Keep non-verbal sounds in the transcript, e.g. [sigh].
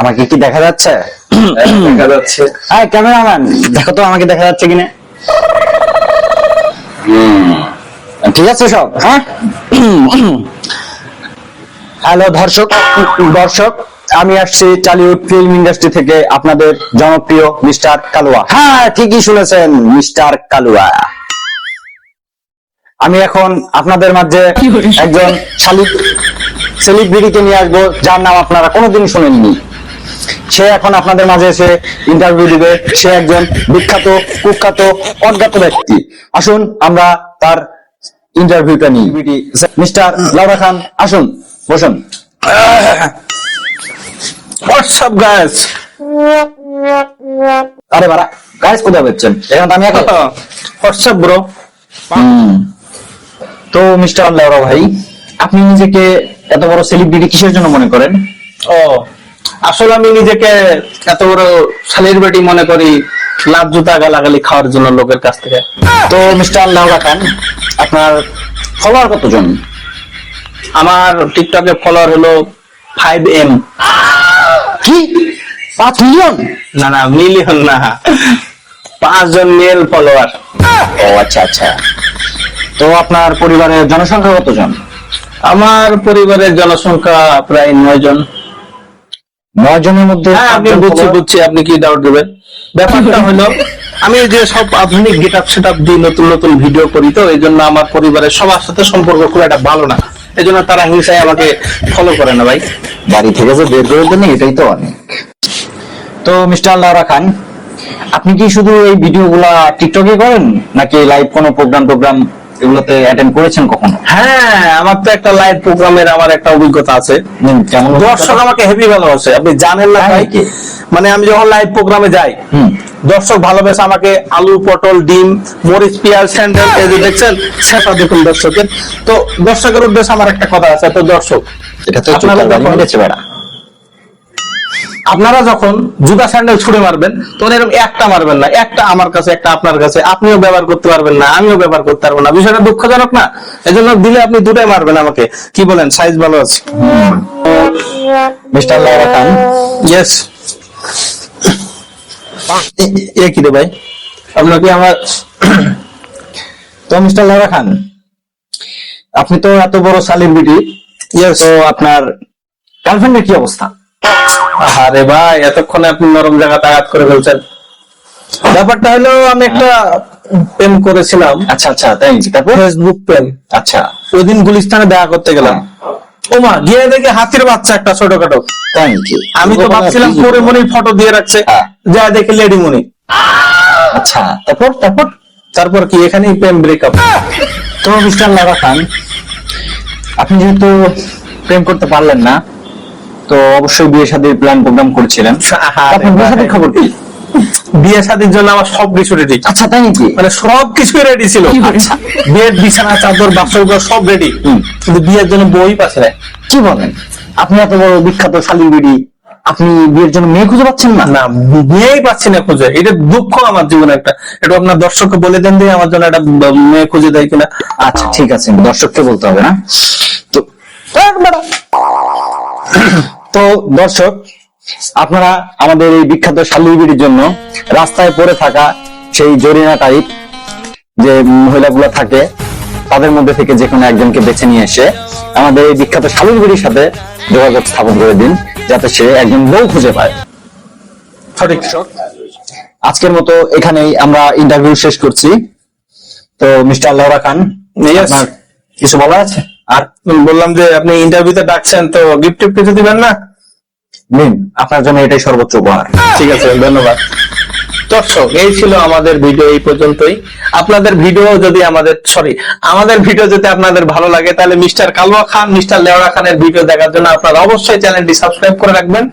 আমাকে কি দেখা যাচ্ছে? [coughs] দেখা যাচ্ছে। হ্যাঁ ক্যামেরাম্যান দেখো তো আমাকে দেখা যাচ্ছে কিনা। ঠিক আছে সব হ্যাঁ? হ্যালো দর্শক দর্শক আমি আসছি চালিউড ফিল্ম ইন্ডাস্ট্রি থেকে আপনাদের জনপ্রিয় মিস্টার কালুয়া। হ্যাঁ ঠিকই শুনেছেন মিস্টার কালুয়া। আমি এখন আপনাদের মাঝে একজন শালিক সেলিব্রিটিকে নিয়ে আসব যার নাম আপনারা কোনোদিন শুনেননি। সে এখন আপনাদের মাঝে এসে ইন্টারভিউ দিবে। সে একজন বিখ্যাত কুখ্যাত অজ্ঞাত ব্যক্তি। আসুন আমরা তার ইন্টারভিউটা নিই। মিস্টার লাউরা খান আসুন বসুন। হোয়াটসঅ্যাপ গাইস আরে বারা গাইস কোথায় বেচছেন এখানে আমি একা। হোয়াটসঅ্যাপ ব্রো তো মিস্টার লাউরা ভাই আপনি নিজেকে এত বড় সেলিব্রিটি কিসের জন্য মনে করেন? ও আসলে আমি নিজেকে এত বড় সেলিব্রিটি মনে করি লাভ জুতা গালাগালি খাওয়ার জন্য লোকের কাছ থেকে। তো মিস্টার লাউরা খান আপনার ফলোয়ার কতজন? আমার টিকটকে ফলোয়ার হলো ফাইভ এম কি? পাঁচ মিলিয়ন না না মিলিয়ন না। পাঁচজন মেল ফলোয়ার ও আচ্ছা আচ্ছা। তো আপনার পরিবারের জনসংখ্যা কতজন? আমার পরিবারের জনসংখ্যা প্রায় নয় জন নয় জনের মধ্যে হ্যাঁ আপনি বুঝছি বুঝছি আপনি কি ডাউট দেবেন? ব্যাপারটা [laughs] হলো আমি যে সব আধুনিক গেট আপ সেট দিই নতুন নতুন ভিডিও করি তো এই জন্য আমার পরিবারের সবার সাথে সম্পর্ক খুব একটা ভালো না। এই জন্য তারা হিংসায় আমাকে ফলো করে না ভাই। বাড়ি থেকে যে বের করে দেন এটাই তো অনেক। তো মিস্টার লাউরা খান আপনি কি শুধু এই ভিডিওগুলা টিকটকে করেন নাকি লাইভ কোনো প্রোগ্রাম টোগ্রাম এগুলোতে অ্যাটেন্ড করেছেন কখনো? হ্যাঁ আমার তো একটা লাইভ প্রোগ্রামের আমার একটা অভিজ্ঞতা আছে। কেমন দর্শক আমাকে হেভি ভালোবাসে। আপনি জানেন না তাই ভাই নাকি? মানে আমি যখন লাইভ প্রোগ্রামে যাই। দর্শক ভালোবেসে আমাকে আলু পটল ডিম মরিচ পেঁয়াজ স্যান্ডেল এই যে দেখছেন সেটা দেখুন দর্শকের। তো দর্শকের উদ্দেশ্যে আমার একটা কথা আছে তো দর্শক এটা তো আপনারা মেরেছে বেড়া। আপনারা যখন জুতা স্যান্ডেল ছুড়ে মারবেন তখন এরকম একটা মারবেন না একটা আমার কাছে একটা আপনার কাছে। আপনিও ব্যবহার করতে পারবেন না আমিও ব্যবহার করতে পারব না। বিষয়টা দুঃখজনক না? এজন্য দিলে আপনি দুটাই মারবেন আমাকে। কি বলেন? সাইজ ভালো আছে? মিস্টার লাউরা খান ইয়েস এ কি রে ভাই? আপনার কি আমার তো মিস্টার লাউরা খান আপনি তো এত বড় সেলিব্রিটি তো আপনার গার্লফ্রেন্ডের কি অবস্থা? আরে ভাই এতক্ষণে আপনি নরম জায়গা আঘাত করে ফেলছেন। ব্যাপারটা হলো আমি একটা প্রেম করেছিলাম। আচ্ছা আচ্ছা তাই তারপর? ফেসবুক প্রেম। আচ্ছা। ওই দিন গুলিস্তানে দেখা করতে গেলাম। ওমা গিয়ে দেখে হাতির বাচ্চা একটা ছোটখাটো। নাকি? আমি তো ভাবছিলাম পরে মনির ফটো দিয়ে রাখছে। হ্যাঁ। যা দেখে লেডি মনি। আচ্ছা তারপর? তারপর? তারপর কি? এখানেই প্রেম ব্রেকআপ তো মিস্টার লাভা খান আপনি যেহেতু প্রেম করতে পারলেন না তো অবশ্যই বিয়ে শাদীর প্ল্যান প্রোগ্রাম করছিলেন আপনার বিয়ে শাদীর খবর কি? বিয়ে শাদির জন্য আমার সব কিছু রেডি আচ্ছা তাই নাকি? মানে সব কিছু রেডি ছিল আচ্ছা। বিয়ের বিছানা চাদর সব রেডি কিন্তু বিয়ের জন্য বই না। কি বলেন? আপনি এত বড় বিখ্যাত শালিবিড়ি আপনি বিয়ের জন্য মেয়ে খুঁজে পাচ্ছেন না? না বিয়েই পাচ্ছি না খুঁজে। এটা দুঃখ আমার জীবনে একটা। এটা আপনার দর্শককে বলে দেন দিয়ে আমার জন্য একটা মেয়ে খুঁজে দেয় কিনা। আচ্ছা ঠিক আছে দর্শককে বলতে হবে না। তো তো দর্শক আপনারা আমাদের এই বিখ্যাত শালিবিড়ির জন্য রাস্তায় পড়ে থাকা সেই জরিনা টাইপ যে মহিলাগুলো থাকে তাদের মধ্যে থেকে যে কোনো একজনকে বেছে নিয়ে এসে আমাদের এই বিখ্যাত শালিবিড়ির সাথে যোগাযোগ স্থাপন করে দিন যাতে সে একজন বউ খুঁজে পায়। সঠিক আজকের মতো এখানেই আমরা ইন্টারভিউ শেষ করছি। তো মিস্টার লাউরা খান কিছু বলা আছে? আর বললাম যে আপনি ইন্টারভিউতে ডাকছেন, তো গিফট কিছু দিবেন না? নিন, আপনার জন্য এটাই সর্বোচ্চ উপহার। ঠিক আছে, ধন্যবাদ। দর্শক, এই ছিল আমাদের ভিডিও এই পর্যন্তই। আপনাদের ভিডিও যদি আমাদের সরি আমাদের ভিডিও যদি আপনাদের ভালো লাগে, তাহলে মিস্টার কালুয়া খান মিস্টার লেওড়া খানের ভিডিও দেখার জন্য আপনারা অবশ্যই চ্যানেলটি সাবস্ক্রাইব করে রাখবেন।